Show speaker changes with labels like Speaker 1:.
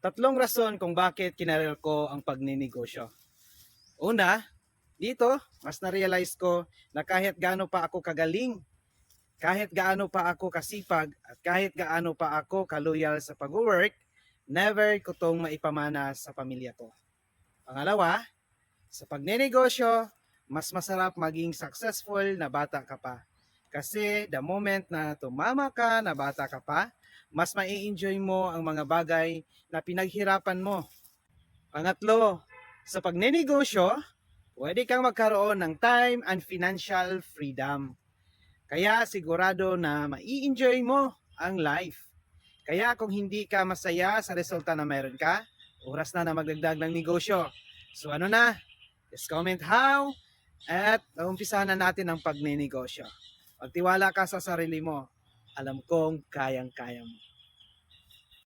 Speaker 1: Tatlong rason kung bakit kinareer ko ang pagninegosyo. Una, dito, mas na-realize ko na kahit gaano pa ako kagaling, kahit gaano pa ako kasipag, at kahit gaano pa ako kaloyal sa pag-work, never ko tong maipamana sa pamilya ko. Pangalawa, sa pagninegosyo, mas masarap maging successful na bata ka pa. Kasi the moment na tumama ka na bata ka pa, mas mai-enjoy mo ang mga bagay na pinaghirapan mo. Pangatlo, sa pagninegosyo, pwede kang magkaroon ng time and financial freedom. Kaya sigurado na mai-enjoy mo ang life. Kaya kung hindi ka masaya sa resulta na meron ka, oras na na magdagdag ng negosyo. So ano na? Just comment how at umpisa na natin ang pagninegosyo. Pagtiwala ka sa sarili mo, alam kong kayang-kaya mo.